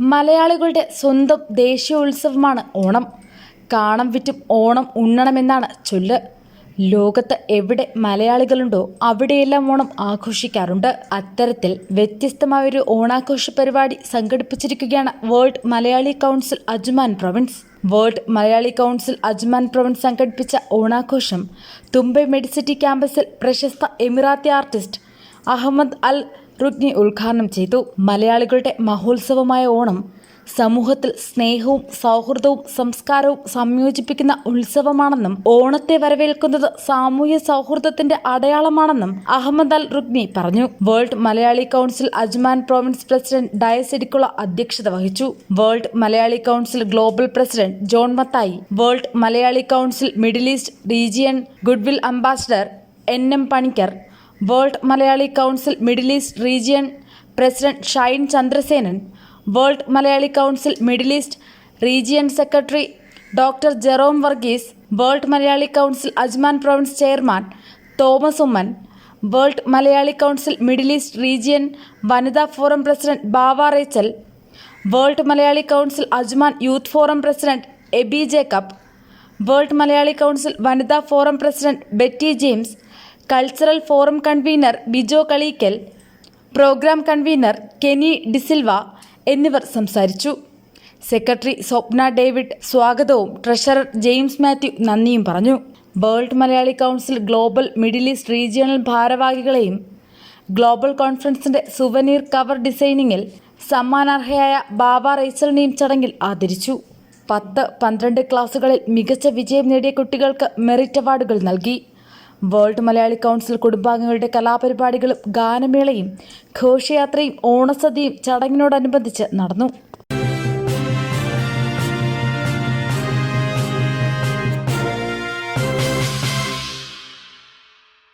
മലയാളികളുടെ സ്വന്തം ദേശീയോത്സവമാണ് ഓണം. കാണം വിറ്റും ഓണം ഉണ്ണണമെന്നാണ് ചൊല്ല്. ലോകത്ത് എവിടെ മലയാളികളുണ്ടോ അവിടെയെല്ലാം ഓണം ആഘോഷിക്കാറുണ്ട്. അത്തരത്തിൽ വ്യത്യസ്തമായൊരു ഓണാഘോഷ പരിപാടി സംഘടിപ്പിച്ചിരിക്കുകയാണ് world Malayali council Ajman province. World Malayali council Ajman province സംഘടിപ്പിച്ച ഓണാഘോഷം തുമ്പെ മെഡിസിറ്റി ക്യാമ്പസിൽ പ്രശസ്ത Emirati artist Ahmed Al Rugni ഉദ്ഘാടനം ചെയ്തു. മലയാളികളുടെ മഹോത്സവമായ ഓണം സമൂഹത്തിൽ സ്നേഹവും സൗഹൃദവും സംസ്കാരവും സംയോജിപ്പിക്കുന്ന ഉത്സവമാണെന്നും ഓണത്തെ വരവേൽക്കുന്നത് സാമൂഹ്യ സൗഹൃദത്തിന്റെ അടയാളമാണെന്നും അഹമ്മദ് അൽ റുഗ്നി പറഞ്ഞു. World Malayali council Ajman province president Dias Edikkula അധ്യക്ഷത വഹിച്ചു. World Malayali council global president John Mathai. World Malayali council Middle East region goodwill ambassador N M Panicker. World Malayali council Middle East region president Shine Chandrasenan world Malayali council Middle East region secretary doctor Jerome Varghese world Malayali council Ajman province chairman Thomas Oommen world Malayali council Middle East region വനിതാ forum president Bava Rachel world Malayali council Ajman youth forum president Eby Jacob world Malayali council വനിതാ forum president Betty James cultural forum convener Bijo Kalikkal programme convener Kenny D'Silva എന്നിവർ സംസാരിച്ചു. Secretary Swapna David സ്വാഗതവും treasurer James Mathew നന്ദിയും പറഞ്ഞു. World Malayali council global middle east regional ഭാരവാഹികളെയും global കോൺഫറൻസിന്റെ souvenir cover ഡിസൈനിങ്ങിൽ സമ്മാനാർഹയായ ബാബ റൈച്ചലിനെയും ചടങ്ങിൽ ആദരിച്ചു. പത്ത് പന്ത്രണ്ട് ക്ലാസുകളിൽ മികച്ച വിജയം നേടിയ കുട്ടികൾക്ക് മെറിറ്റ് അവാർഡുകൾ നൽകി. വേൾഡ് മലയാളി കൗൺസിൽ കുടുംബാംഗങ്ങളുടെ കലാപരിപാടികളും ഗാനമേളയും ഘോഷയാത്രയും ഓണസദ്യയും ചടങ്ങിനോടനുബന്ധിച്ച് നടന്നു.